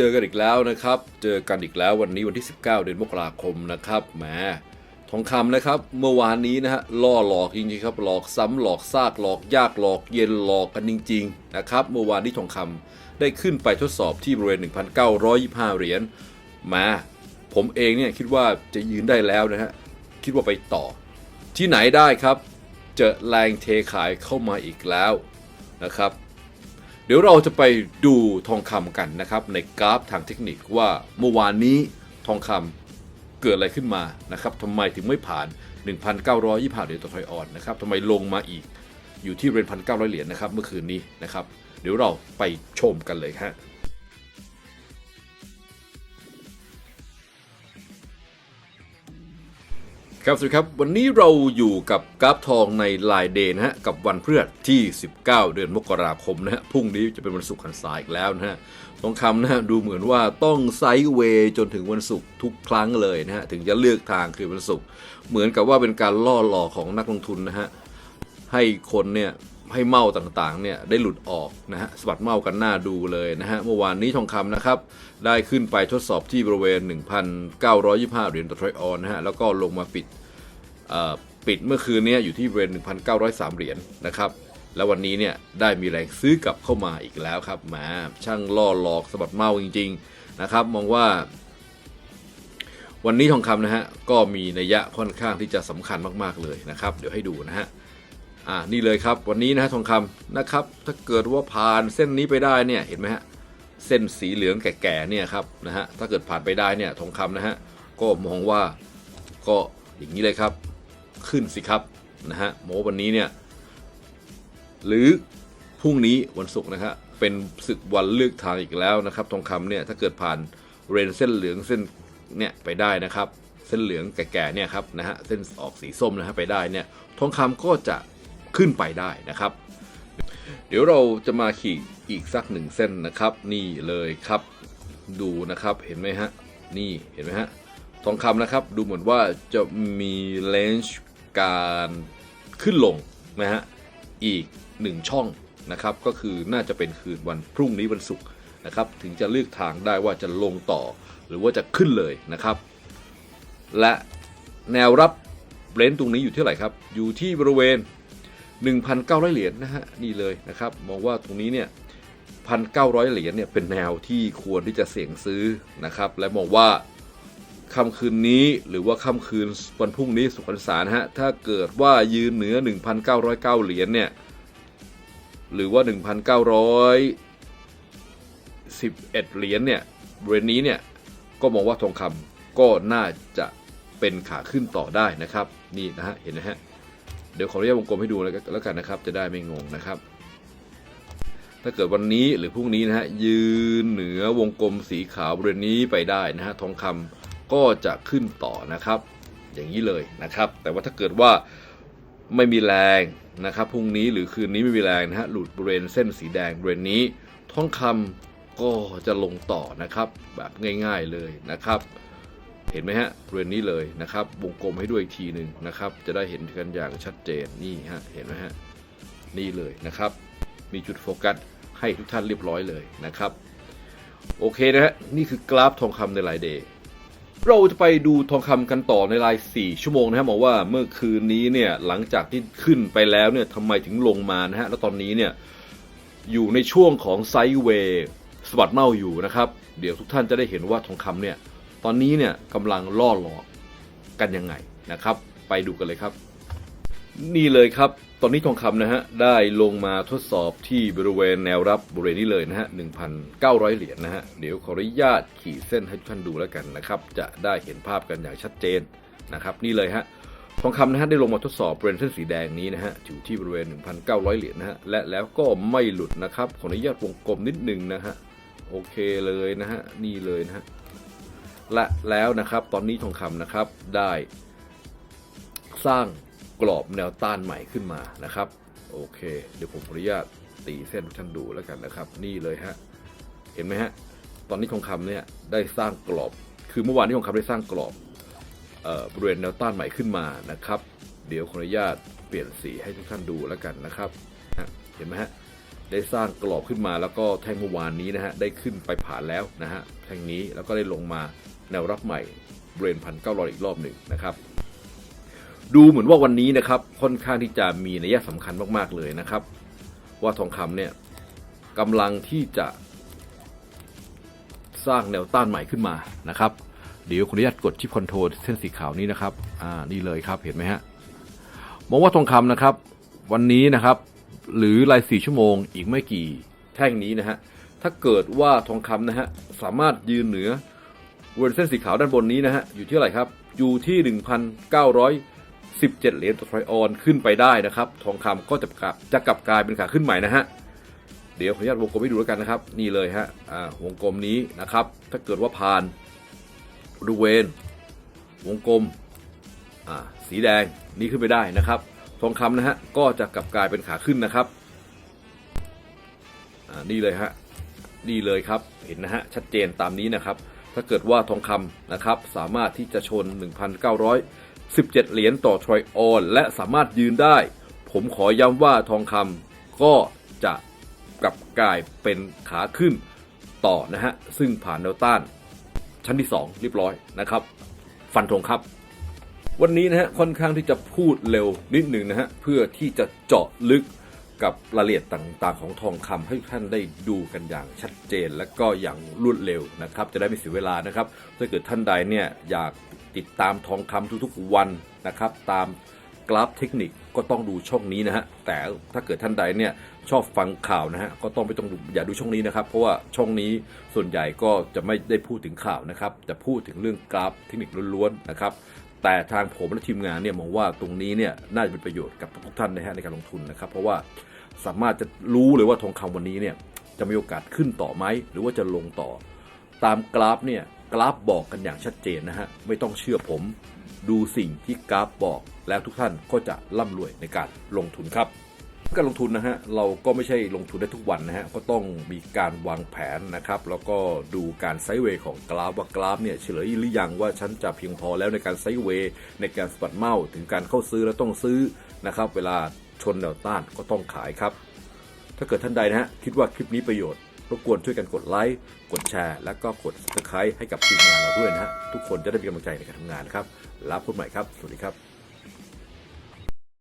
เจอกันอีกแล้วนะครับ เจอกันอีกแล้ววันนี้วันที่ 19 เดือนมกราคมนะครับแหมทองคำนะครับเมื่อวานนี้นะฮะล่อหลอกจริงๆครับหลอกซ้ำหลอกซากหลอกยากหลอกเย็นหลอกกันจริงๆนะครับเมื่อวานนี้ทองคำได้ขึ้นไปทดสอบที่บริเวณ 1,925 เหรียญแหมาผมเองเนี่ยคิดว่าจะยืนได้แล้วนะฮะคิดว่าไปต่อ ที่ไหนได้ครับ เจอแรงเทขายเข้ามาอีกแล้วนะครับ เดี๋ยวเราจะไปดูทองคำกันนะครับ ในกราฟทางเทคนิคว่าเมื่อวานนี้ทองคำเกิดอะไรขึ้นมานะครับทำไมถึงไม่ผ่าน 1,925เหรียญต่อทอยออนนะครับทำไมลงมาอีกอยู่ที่เรียน1,900เหรียญนะครับเมื่อคืนนี้นะครับ เดี๋ยวเราไปชมกันเลยฮะ ครับสวัสดีครับ วันนี้เราอยู่กับกราฟทองในลายเดย์นะฮะ กับวันพฤหัสที่ 19 เดือนมกราคมนะฮะพรุ่งนี้จะเป็นวันศุกร์ขันสายอีกแล้วนะฮะทองคำนะฮะดูเหมือนว่าต้องไซด์เวย์จนถึงวันศุกร์ทุกครั้งเลยนะฮะ ถึงจะเลือกทางคือวันศุกร์เหมือนกับว่าเป็นการล่อหลอกของนักลงทุนนะฮะ ให้คนเนี่ย ให้เมาต่างๆเนี่ยได้หลุดออกนะฮะสะบัดเมากันหน้าดูเลยนะฮะเมื่อวานนี้ทองคำนะครับได้ขึ้นไปทดสอบที่บริเวณ 1,925 เหรียญต่อทรอยออนนะฮะแล้วก็ลงมาปิดอ่อปิดเมื่อคืนนี้อยู่ที่บริเวณ 1,903 เหรียญนะครับแล้ววันนี้เนี่ยได้มีแรงซื้อกลับเข้ามาอีกแล้วครับแหมช่างล่อหลอกสะบัดเมาจริง ๆนะครับ มองว่าวันนี้ทองคำนะฮะก็มีนัยยะค่อนข้างที่จะสำคัญมากๆเลยนะครับ เดี๋ยวให้ดูนะฮะ อ่านี่เลยครับวันนี้นะฮะทองคำนะครับ ถ้าเกิดว่าผ่านเส้นนี้ไปได้เนี่ยเห็นไหมฮะเส้นสีเหลืองแก่ๆเนี่ยครับนะฮะถ้าเกิดผ่านไปได้เนี่ยทองคำนะฮะก็มองว่าก็อย่างนี้เลยครับ ขึ้นสิครับนะฮะโมวันนี้เนี่ยหรือพรุ่งนี้วันศุกร์นะฮะเป็นศึกวันเลือกทางอีกแล้วนะครับ ทองคำเนี่ยถ้าเกิดผ่านเรนเส้นเหลืองเส้นเนี่ยไปได้นะครับ เส้นเหลืองแก่ๆเนี่ยครับนะฮะเส้นออกสีส้มนะฮะไปได้เนี่ยทองคำก็จะ ขึ้นไปได้นะครับ เดี๋ยวเราจะมาขีดอีกสักหนึ่งเส้นนะครับ นี่เลยครับดูนะครับเห็นไหมฮะนี่เห็นไหมฮะทองคำนะครับดูเหมือนว่าจะมีเลนจ์การขึ้นลงนะฮะอีกหนึ่งช่องนะครับ ก็คือน่าจะเป็นคืนวันพรุ่งนี้วันศุกร์นะครับ ถึงจะเลือกทางได้ว่าจะลงต่อ หรือว่าจะขึ้นเลยนะครับ และแนวรับเลนจ์ตรงนี้อยู่ที่ไหร่ครับ อยู่ที่บริเวณ 1,900 เหรียญนะฮะนี่เลยนะครับมองว่าตรงนี้เนี่ย1,900 เหรียญเนี่ยเป็นแนวที่ควรที่จะเสี่ยงซื้อนะครับและมองว่าค่ำคืนนี้หรือว่าค่ำคืนวันพรุ่งนี้สุขสันต์สารฮะถ้าเกิดว่ายืนเหนือ 1,909 เหรียญเนี่ยหรือว่า 1,911 เหรียญเนี่ยบริเวณนี้เนี่ยก็มองว่าทองคำก็น่าจะเป็นขาขึ้นต่อได้นะครับ นี่นะฮะเห็นนะฮะ เดี๋ยวขออนุญาตวงกลมให้ดูแล้วกันนะครับ จะได้ไม่งงนะครับ ถ้าเกิดวันนี้หรือพรุ่งนี้นะฮะยืนเหนือวงกลมสีขาวบริเวณนี้ไปได้นะฮะทองคำก็จะขึ้นต่อนะครับ อย่างนี้เลยนะครับ แต่ว่าถ้าเกิดว่าไม่มีแรงนะครับพรุ่งนี้หรือคืนนี้ไม่มีแรงนะฮะหลุดบริเวณเส้นสีแดงบริเวณนี้ทองคำก็จะลงต่อนะครับ แบบง่าย ๆเลยนะครับ เห็นไหมฮะบริเวณนี้เลยนะครับวงกลมให้ด้วยอีกทีหนึ่งนะครับ จะได้เห็นกันอย่างชัดเจนนี่ฮะเห็นไหมฮะนี่เลยนะครับ มีจุดโฟกัสให้ทุกท่านเรียบร้อยเลยนะครับ โอเคนะฮะนี่คือกราฟทองคำในรายเดย์เราจะไปดูทองคำกันต่อในราย 4 ชั่วโมงนะฮะบอกว่าเมื่อคืนนี้เนี่ยหลังจากที่ขึ้นไปแล้วเนี่ยทำไมถึงลงมานะฮะแล้วตอนนี้เนี่ยอยู่ในช่วงของไซด์เวย์สวัสดเมาอยู่นะครับ เดี๋ยวทุกท่านจะได้เห็นว่าทองคำเนี่ย ตอนนี้เนี่ยกำลังล่อหลอกกันยังไงนะครับ ไปดูกันเลยครับ นี่เลยครับ ตอนนี้ทองคำนะฮะได้ลงมาทดสอบที่บริเวณแนวรับบริเวณนี้เลยนะฮะ 1,900 เหรียญนนะฮะ เดี๋ยวขออนุญาตขีดเส้นให้ทุกท่านดูแล้วกันนะครับ จะได้เห็นภาพกันอย่างชัดเจนนะครับ นี่เลยฮะทองคำนะฮะได้ลงมาทดสอบบริเวณเส้นสีแดงนี้นะฮะอยู่ที่บริเวณ 1,900 เหรียญนะฮะและแล้วก็ไม่หลุดนะครับขออนุญาตวงกลมนิดนึงนะฮะโอเคเลยนะฮะนี่เลยนะฮะ และแล้วนะครับ ตอนนี้ทองคำนะครับได้สร้างกรอบแนวต้านใหม่ขึ้นมานะครับ โอเค เดี๋ยวผมขออนุญาตตีเส้นทุกท่านดูแล้วกันนะครับ นี่เลยฮะเห็นไหมฮะตอนนี้ทองคำเนี่ยได้สร้างกรอบ คือเมื่อวานนี้ทองคำได้สร้างกรอบออบริเวณแนวต้านใหม่ขึ้นมานะครับ เดี๋ยวขออนุญาตเปลี่ยนสีให้ทุกท่านดูแล้วกันนะครับ เห็นไหมฮะ ได้สร้างกรอบขึ้นมาแล้วก็แท่งเมื่อวานนี้นะฮะได้ขึ้นไปผ่านแล้วนะฮะแท่งนี้แล้วก็ได้ลงมาแนวรับใหม่บรนพันเก้าร้อยอีกรอบหนึ่งนะครับ ดูเหมือนว่าวันนี้นะครับค่อนข้างที่จะมีนัยสำคัญมากๆเลยนะครับ ว่าทองคำเนี่ยกำลังที่จะสร้างแนวต้านใหม่ขึ้นมานะครับ เดี๋ยวขออนุญาตกดชิปคอนโทรลเส้นสีขาวนี้นะครับอ่านี่เลยครับเห็นไหมฮะมองว่าทองคำนะครับ วันนี้นะครับ หรือรายสี่ชั่วโมงอีกไม่กี่แท่งนี้นะฮะ ถ้าเกิดว่าทองคำนะฮะ สามารถยืนเหนือเวณเส้นสีขาวด้านบนนี้นะฮะ อยู่ที่เท่าไหร่ครับ อยู่ที่ 1,917 เหรียญต่อทรอยออนขึ้นไปได้นะครับ ทองคำก็จะกลับจะกลับกลายเป็นขาขึ้นใหม่นะฮะ เดี๋ยวขออนุญาตวงกลมให้ดูแล้วกันนะครับ นี่เลยฮะ อ่าวงกลมนี้นะครับ ถ้าเกิดว่าผ่านบริเวณวงกลม อ่า สีแดงนี้ขึ้นไปได้นะครับ ทองคำนะฮะก็จะกลับกลายเป็นขาขึ้นนะครับอ่านี่เลยฮะนี่เลยครับเห็นนะฮะชัดเจนตามนี้นะครับ ถ้าเกิดว่าทองคำนะครับสามารถที่จะชน 1,917 เหรียญต่อทรอยออนและสามารถยืนได้ ผมขอย้ำว่าทองคำก็จะกลับกลายเป็นขาขึ้นต่อนะฮะซึ่งผ่านแนวต้านชั้นที่ 2 เรียบร้อยนะครับ ฟันธงครับ วันนี้นะฮะค่อนข้างที่จะพูดเร็วนิดหนึ่งนะฮะเพื่อที่จะเจาะลึกกับรายละเอียดต่างๆ ของทองคำให้ทุกท่านได้ดูกันอย่างชัดเจน และก็อย่างรวดเร็วนะครับ จะได้ไม่เสียเวลานะครับ ถ้าเกิดท่านใดเนี่ยอยากติดตามทองคำทุกๆวันนะครับ ตามกราฟเทคนิคก็ต้องดูช่องนี้นะฮะแต่ถ้าเกิดท่านใดเนี่ยชอบฟังข่าวนะฮะก็ต้องไม่ต้องดูอย่าดูช่องนี้นะครับ เพราะว่าช่องนี้ส่วนใหญ่ก็จะไม่ได้พูดถึงข่าวนะครับ จะพูดถึงเรื่องกราฟเทคนิคล้วนๆนะครับ แต่ทางผมและทีมงานเนี่ยมองว่าตรงนี้เนี่ยน่าจะเป็นประโยชน์กับทุกท่านนะฮะในการลงทุนนะครับ เพราะว่าสามารถจะรู้เลยว่าทองคำวันนี้เนี่ยจะมีโอกาสขึ้นต่อไหมหรือว่าจะลงต่อ ตามกราฟเนี่ยกราฟบอกกันอย่างชัดเจนนะฮะไม่ต้องเชื่อผม ดูสิ่งที่กราฟบอกแล้วทุกท่านก็จะร่ำรวยในการลงทุนครับ การลงทุนนะฮะเราก็ไม่ใช่ลงทุนได้ทุกวันนะฮะก็ต้องมีการวางแผนนะครับแล้วก็ดูการไซด์เวย์ของกราฟว่ากราฟเนี่ยเฉลยหรือยังว่าฉันจะเพียงพอแล้วในการไซด์เวย์ในการสปัดเมาส์ถึงการเข้าซื้อแล้วต้องซื้อนะครับเวลาชนแนวต้านก็ต้องขายครับ ถ้าเกิดท่านใดนะฮะคิดว่าคลิปนี้ประโยชน์รบกวนช่วยกันกดไลค์ กดแชร์ และก็กด subscribe ให้กับทีมงานเราด้วยนะฮะทุกคนจะได้มีกำลังใจในการทำงานครับแล้วพบใหม่ครับ สวัสดีครับ